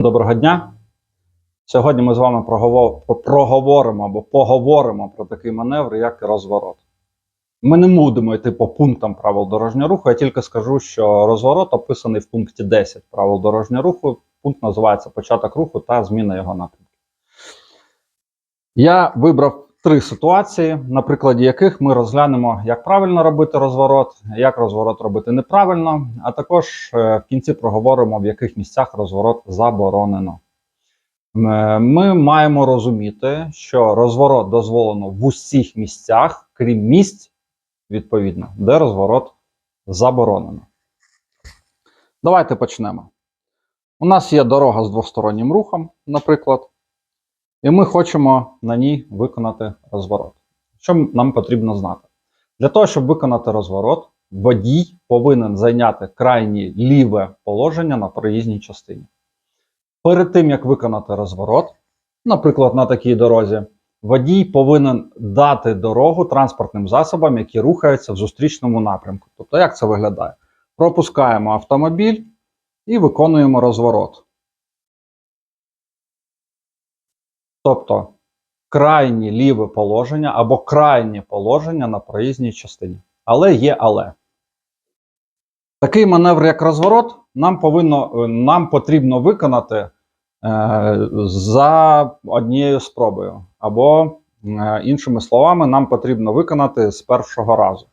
Доброго дня. Сьогодні ми з вами проговоримо або поговоримо про такий маневр, як розворот. Ми не будемо йти по пунктам правил дорожнього руху. Я тільки скажу, що розворот описаний в пункті 10 правил дорожнього руху. Пункт називається початок руху та зміна його напрямку. Я вибрав три ситуації, на прикладі яких ми розглянемо, як правильно робити розворот, як розворот робити неправильно, а також е, в кінці проговоримо, в яких місцях розворот заборонено. Е, Ми маємо розуміти, що розворот дозволено в усіх місцях, крім місць, відповідно, де розворот заборонено. Давайте почнемо. У нас є дорога з двостороннім рухом, наприклад, і ми хочемо на ній виконати розворот. Що нам потрібно знати? Для того, щоб виконати розворот, водій повинен зайняти крайнє ліве положення на проїзній частині. Перед тим, як виконати розворот, наприклад, на такій дорозі, водій повинен дати дорогу транспортним засобам, які рухаються в зустрічному напрямку. Тобто, як це виглядає? Пропускаємо автомобіль і виконуємо розворот. Тобто крайнє ліве положення або крайнє положення на проїзній частині. Але є але. Такий маневр, як розворот, нам повинно, е, нам потрібно виконати е, за однією спробою. Або, е, іншими словами, нам потрібно виконати з першого разу.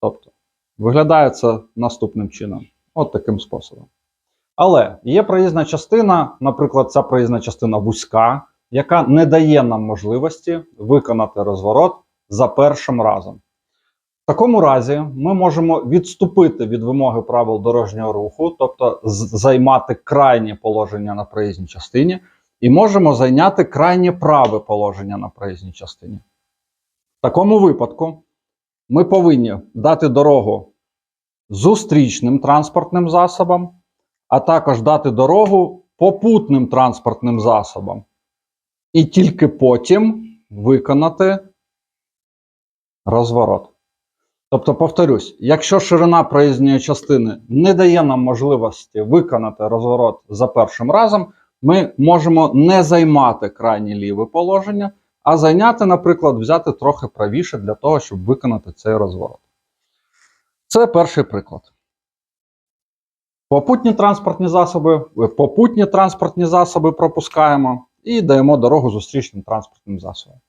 Тобто, виглядає це наступним чином. От таким способом. Але є проїзна частина, наприклад, ця проїзна частина вузька, яка не дає нам можливості виконати розворот за першим разом. В такому разі ми можемо відступити від вимоги правил дорожнього руху, тобто займати крайнє положення на проїзній частині, і можемо зайняти крайнє праве положення на проїзній частині. В такому випадку ми повинні дати дорогу зустрічним транспортним засобам, а також дати дорогу попутним транспортним засобам. І тільки потім виконати розворот. Тобто, повторюсь, якщо ширина проїзної частини не дає нам можливості виконати розворот за першим разом, ми можемо не займати крайнє ліве положення, а зайняти, наприклад, взяти трохи правіше для того, щоб виконати цей розворот. Це перший приклад. Попутні транспортні засоби, е, попутні транспортні засоби пропускаємо і даємо дорогу зустрічним транспортним засобам.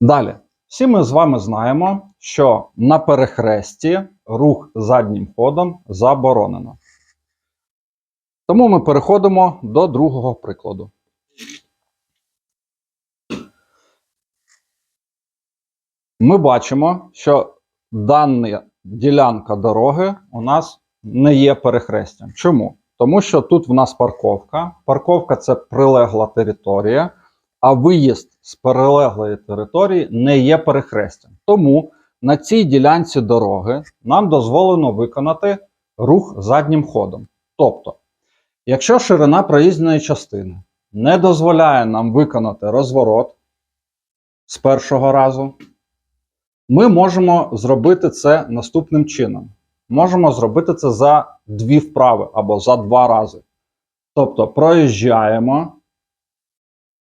Далі, всі ми з вами знаємо, що на перехресті рух заднім ходом заборонено. Тому ми переходимо до другого прикладу. Ми бачимо, що дана ділянка дороги у нас не є перехрестям. Чому? Тому що тут в нас парковка. Парковка це прилегла територія, а виїзд з прилеглої території не є перехрестям. Тому на цій ділянці дороги нам дозволено виконати рух заднім ходом. Тобто, якщо ширина проїзної частини не дозволяє нам виконати розворот з першого разу, ми можемо зробити це наступним чином. Можемо зробити це за дві вправи або за два рази. Тобто проїжджаємо,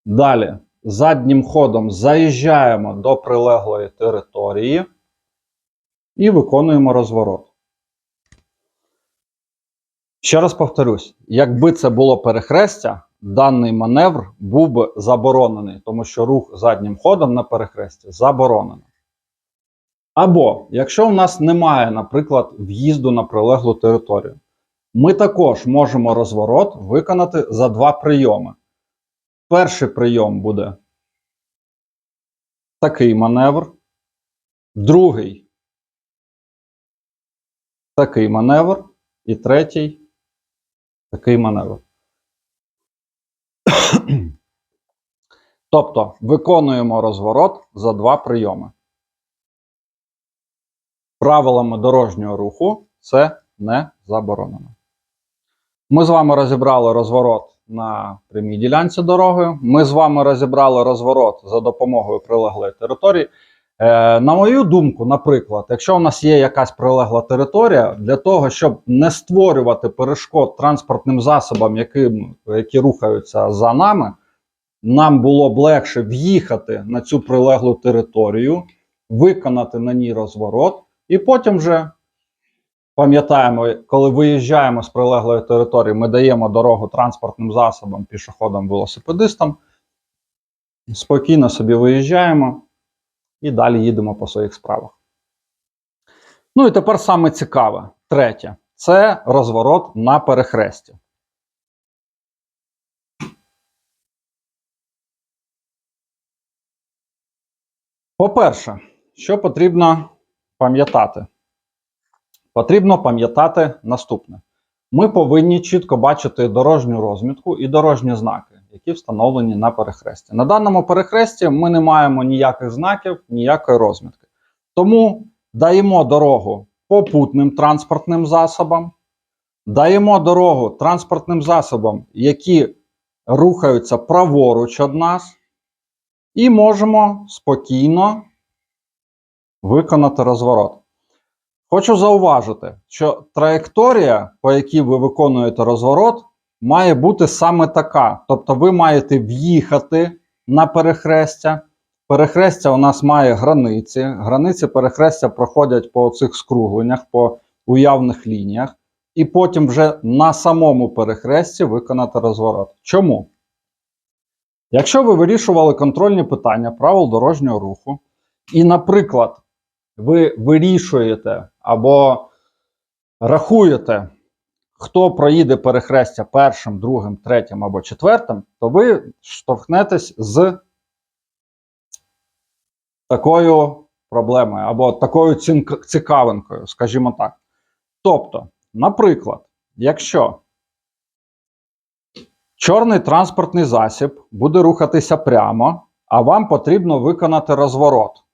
далі заднім ходом заїжджаємо до прилеглої території і виконуємо розворот. Ще раз повторюсь: якби це було перехрестя, даний маневр був би заборонений, тому що рух заднім ходом на перехресті заборонено. Або якщо в нас немає, наприклад, в'їзду на прилеглу територію, ми також можемо розворот виконати за два прийоми. Перший прийом буде такий маневр, другий такий маневр, і третій такий маневр. тобто виконуємо розворот за два прийоми правилами дорожнього руху це не заборонено. Ми з вами розібрали розворот на прямій ділянці дороги. Ми з вами розібрали розворот за допомогою прилеглої території. Е, на мою думку, наприклад, якщо у нас є якась прилегла територія, для того, щоб не створювати перешкод транспортним засобам, які, які рухаються за нами, нам було б легше в'їхати на цю прилеглу територію, виконати на ній розворот, і потім вже пам'ятаємо, коли виїжджаємо з прилеглої території, ми даємо дорогу транспортним засобам, пішоходам, велосипедистам. Спокійно собі виїжджаємо і далі їдемо по своїх справах. Ну і тепер саме цікаве, третє це розворот на перехресті. По-перше, що потрібно пам'ятати? Потрібно пам'ятати наступне: ми повинні чітко бачити дорожню розмітку і дорожні знаки, які встановлені на перехресті. На даному перехресті ми не маємо ніяких знаків, ніякої розмітки. Тому даємо дорогу попутним транспортним засобам, даємо дорогу транспортним засобам, які рухаються праворуч від нас, і можемо спокійно виконати розворот. Хочу зауважити, що траєкторія, по якій ви виконуєте розворот, має бути саме така. Тобто ви маєте в'їхати на перехрестя. Перехрестя у нас має границі. Границі перехрестя проходять по цих скругленнях, по уявних лініях, і потім вже на самому перехресті виконати розворот. Чому? Якщо ви вирішували контрольні питання правил дорожнього руху, і, наприклад, ви вирішуєте або рахуєте, хто проїде перехрестя першим, другим, третім або четвертим, то ви штовхнетесь з такою проблемою або такою цікавинкою, скажімо так. Тобто, наприклад, якщо чорний транспортний засіб буде рухатися прямо, а вам потрібно виконати розворот.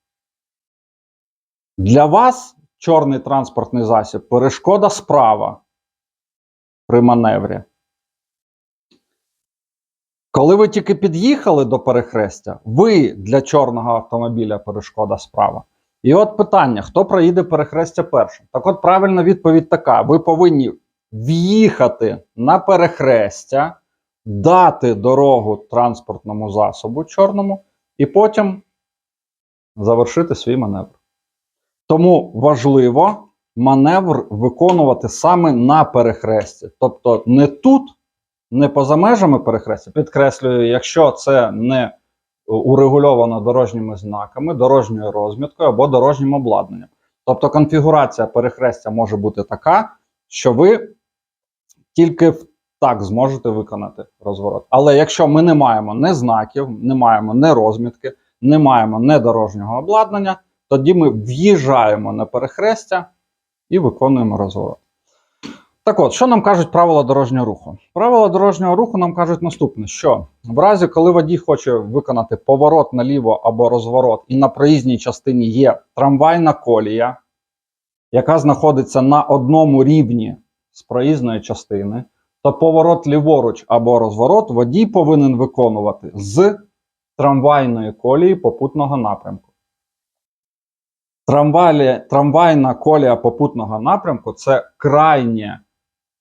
Для вас чорний транспортний засіб перешкода справа при маневрі. Коли ви тільки під'їхали до перехрестя, ви для чорного автомобіля перешкода справа. І от питання: хто проїде перехрестя першим? Так от правильна відповідь така: ви повинні в'їхати на перехрестя, дати дорогу транспортному засобу чорному, і потім завершити свій маневр. Тому важливо маневр виконувати саме на перехресті. Тобто не тут, не поза межами перехрестя. Підкреслюю, якщо це не урегульовано дорожніми знаками, дорожньою розміткою або дорожнім обладнанням. Тобто конфігурація перехрестя може бути така, що ви тільки так зможете виконати розворот. Але якщо ми не маємо не знаків, не маємо не розмітки, не маємо не дорожнього обладнання, тоді ми в'їжджаємо на перехрестя і виконуємо розворот. Так от, що нам кажуть правила дорожнього руху? Правила дорожнього руху нам кажуть наступне: що в разі, коли водій хоче виконати поворот наліво або розворот, і на проїзній частині є трамвайна колія, яка знаходиться на одному рівні з проїзної частини, то поворот ліворуч або розворот водій повинен виконувати з трамвайної колії попутного напрямку. Трамвалі, трамвайна колія попутного напрямку це крайнє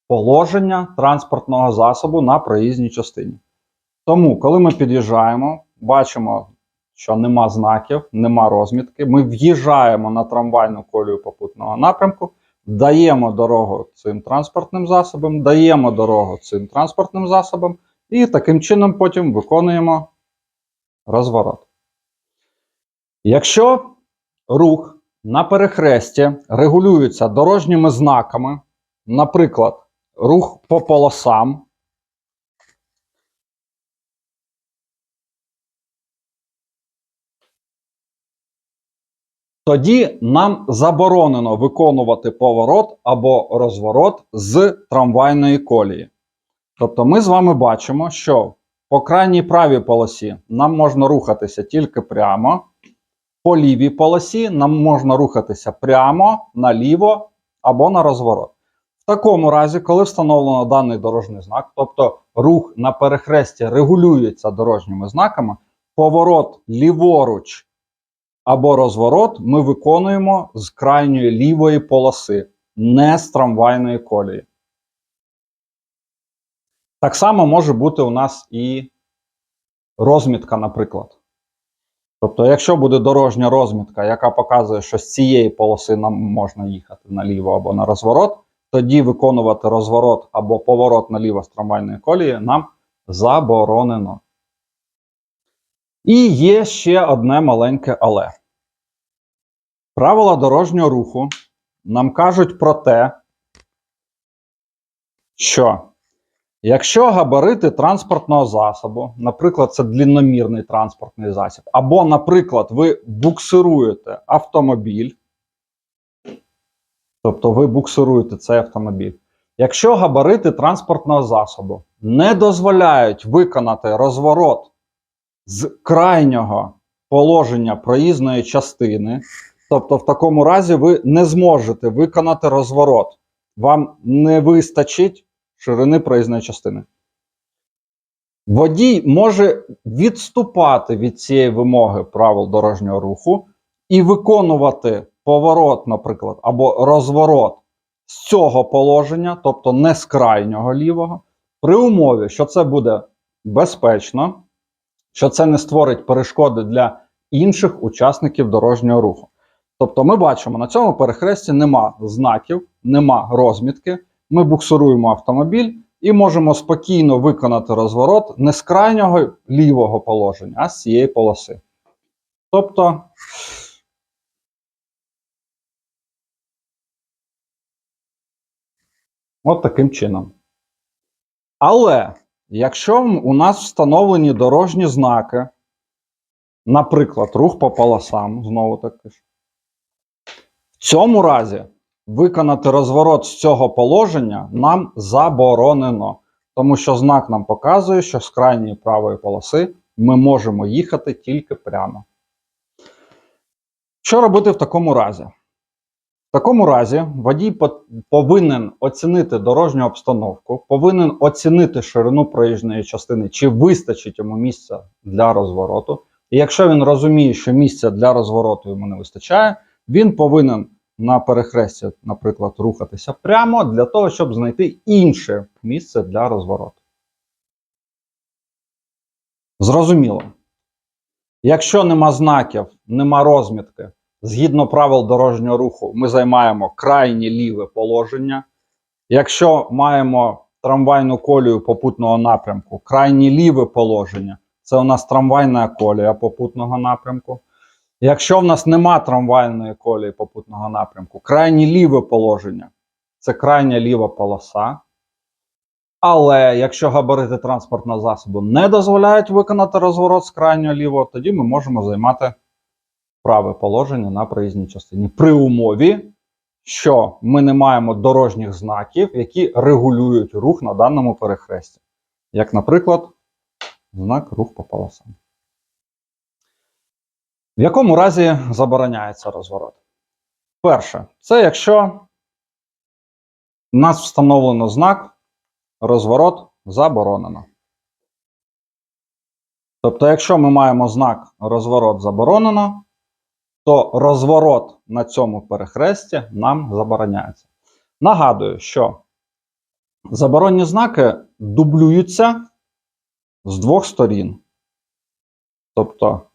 положення транспортного засобу на проїзній частині. Тому, коли ми під'їжджаємо, бачимо, що нема знаків, нема розмітки. Ми в'їжджаємо на трамвайну колію попутного напрямку, даємо дорогу цим транспортним засобам, даємо дорогу цим транспортним засобам, і таким чином потім виконуємо розворот. Якщо рух на перехресті регулюється дорожніми знаками, наприклад, рух по полосам. Тоді нам заборонено виконувати поворот або розворот з трамвайної колії. Тобто ми з вами бачимо, що по крайній правій полосі нам можна рухатися тільки прямо, по лівій полосі нам можна рухатися прямо, наліво або на розворот. В такому разі, коли встановлено даний дорожній знак, тобто рух на перехресті регулюється дорожніми знаками, поворот ліворуч або розворот ми виконуємо з крайньої лівої полоси, не з трамвайної колії. Так само може бути у нас і розмітка, наприклад. Тобто, якщо буде дорожня розмітка, яка показує, що з цієї полоси нам можна їхати наліво або на розворот, тоді виконувати розворот або поворот наліво з трамвайної колії нам заборонено. І є ще одне маленьке але. Правила дорожнього руху нам кажуть про те, що якщо габарити транспортного засобу, наприклад, це длінномірний транспортний засіб, або, наприклад, ви буксируєте автомобіль, тобто ви буксируєте цей автомобіль, якщо габарити транспортного засобу не дозволяють виконати розворот з крайнього положення проїзної частини, тобто в такому разі ви не зможете виконати розворот. Вам не вистачить ширини проїзної частини. Водій може відступати від цієї вимоги правил дорожнього руху і виконувати поворот, наприклад, або розворот з цього положення, тобто не з крайнього лівого, при умові, що це буде безпечно, що це не створить перешкоди для інших учасників дорожнього руху. Тобто, ми бачимо, на цьому перехресті нема знаків, нема розмітки. Ми буксируємо автомобіль і можемо спокійно виконати розворот не з крайнього лівого положення, а з цієї полоси. Тобто. От таким чином. Але якщо у нас встановлені дорожні знаки, наприклад, рух по полосам, знову таки в цьому разі виконати розворот з цього положення нам заборонено, тому що знак нам показує, що з крайньої правої полоси ми можемо їхати тільки прямо. Що робити в такому разі? В такому разі водій повинен оцінити дорожню обстановку, повинен оцінити ширину проїжджої частини, чи вистачить йому місця для розвороту. І якщо він розуміє, що місця для розвороту йому не вистачає, він повинен на перехресті, наприклад, рухатися прямо для того, щоб знайти інше місце для розвороту. Зрозуміло. Якщо нема знаків, нема розмітки, згідно правил дорожнього руху, ми займаємо крайнє ліве положення. Якщо маємо трамвайну колію попутного напрямку, крайнє ліве положення це у нас трамвайна колія попутного напрямку. Якщо в нас нема трамвайної колії попутного напрямку, крайнє ліве положення це крайня ліва полоса. Але якщо габарити транспортного засобу не дозволяють виконати розворот з крайнього лівого, тоді ми можемо займати праве положення на проїзній частині при умові, що ми не маємо дорожніх знаків, які регулюють рух на даному перехресті. Як, наприклад, знак рух по полосам. В якому разі забороняється розворот? Перше, це якщо у нас встановлено знак розворот заборонено. Тобто, якщо ми маємо знак розворот заборонено, то розворот на цьому перехресті нам забороняється. Нагадую, що заборонні знаки дублюються з двох сторін. Тобто,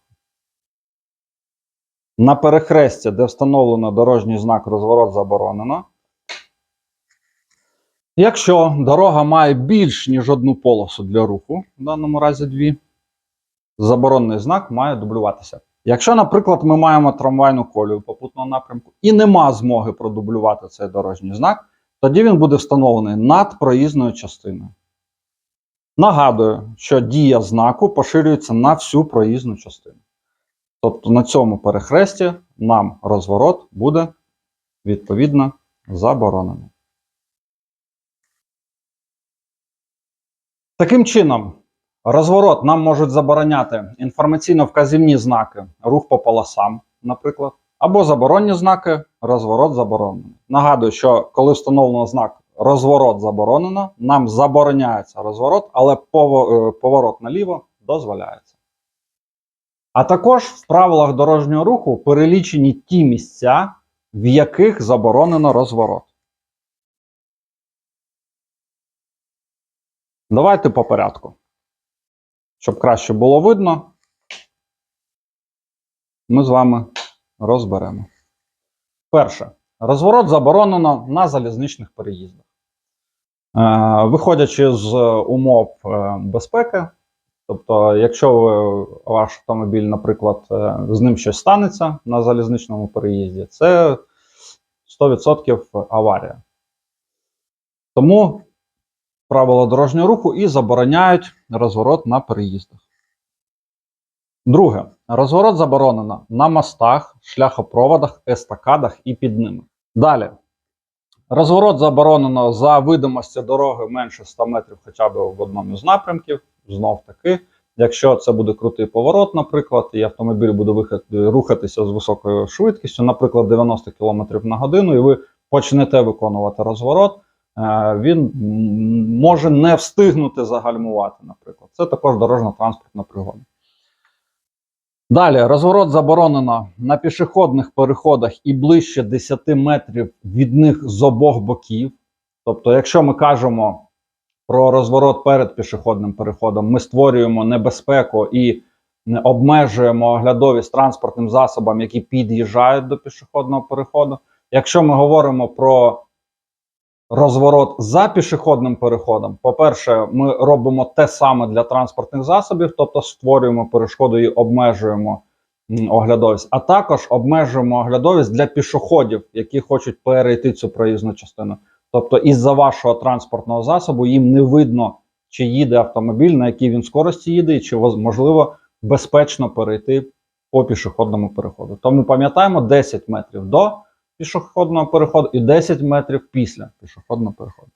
на перехресті, де встановлено дорожній знак розворот заборонено. Якщо дорога має більш ніж одну полосу для руху, в даному разі дві, заборонений знак має дублюватися. Якщо, наприклад, ми маємо трамвайну колію попутного напрямку і нема змоги продублювати цей дорожній знак, тоді він буде встановлений над проїзною частиною. Нагадую, що дія знаку поширюється на всю проїзну частину. Тобто на цьому перехресті нам розворот буде відповідно заборонений. Таким чином, розворот нам можуть забороняти інформаційно-вказівні знаки, рух по полосам, наприклад, або заборонні знаки, розворот заборонений. Нагадую, що коли встановлено знак розворот заборонено, нам забороняється розворот, але е, поворот наліво дозволяється. А також в правилах дорожнього руху перелічені ті місця, в яких заборонено розворот. Давайте по порядку. Щоб краще було видно, ми з вами розберемо. Перше. Розворот заборонено на залізничних переїздах. Е, Виходячи з умов е, безпеки, тобто, якщо ваш автомобіль, наприклад, е, з ним щось станеться на залізничному переїзді, це 100% аварія. Тому правила дорожнього руху і забороняють розворот на переїздах. Друге, розворот заборонено на мостах, шляхопроводах, естакадах і під ними. Далі. Розворот заборонено за видимості дороги менше 100 метрів хоча б в одному з напрямків. Знов таки, якщо це буде крутий поворот, наприклад, і автомобіль буде рухатися з високою швидкістю, наприклад, 90 км на годину, і ви почнете виконувати розворот, е, він може не встигнути загальмувати, наприклад. Це також дорожньо-транспортна пригода. Далі розворот заборонено на пішохідних переходах і ближче 10 метрів від них з обох боків. Тобто, якщо ми кажемо про розворот перед пішохідним переходом, ми створюємо небезпеку і обмежуємо оглядовість транспортним засобам, які під'їжджають до пішохідного переходу. Якщо ми говоримо про розворот за пішохідним переходом, по-перше, ми робимо те саме для транспортних засобів, тобто створюємо перешкоду і обмежуємо оглядовість, а також обмежуємо оглядовість для пішоходів, які хочуть перейти цю проїзну частину. Тобто, із-за вашого транспортного засобу їм не видно, чи їде автомобіль, на якій він скорості їде, і чи можливо безпечно перейти по пішохідному переходу. Тому пам'ятаємо 10 метрів до пішохідного переходу і 10 метрів після пішохідного переходу.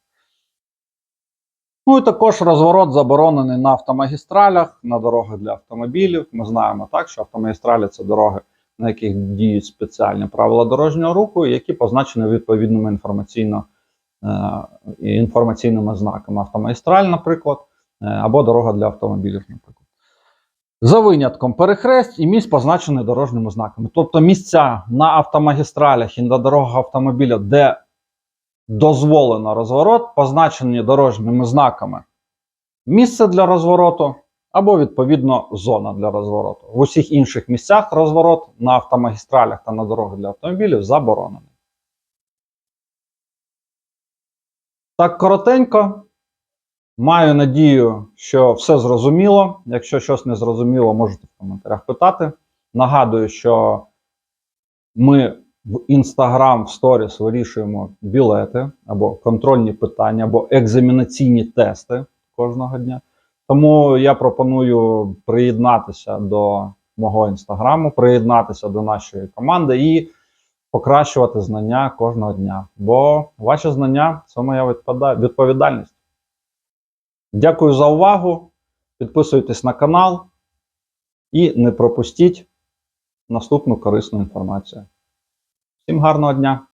Ну і також розворот заборонений на автомагістралях, на дорогах для автомобілів. Ми знаємо так, що автомагістралі це дороги, на яких діють спеціальні правила дорожнього руху, які позначені відповідними інформаційно, інформаційними знаками. Автомагістраль, наприклад, е, або дорога для автомобілів, наприклад. За винятком перехресть і місць позначений дорожніми знаками. Тобто місця на автомагістралях і на дорогах автомобіля, де дозволено розворот, позначені дорожніми знаками місце для розвороту або, відповідно, зона для розвороту. В усіх інших місцях розворот на автомагістралях та на дорогах для автомобілів заборонений. Так коротенько. Маю надію, що все зрозуміло. Якщо щось не зрозуміло, можете в коментарях питати. Нагадую, що ми в Instagram в сторіс вирішуємо білети або контрольні питання, або екзамінаційні тести кожного дня. Тому я пропоную приєднатися до мого інстаграму, приєднатися до нашої команди і покращувати знання кожного дня. Бо ваші знання це моя відповідальність. Дякую за увагу. Підписуйтесь на канал і не пропустіть наступну корисну інформацію. Всім гарного дня!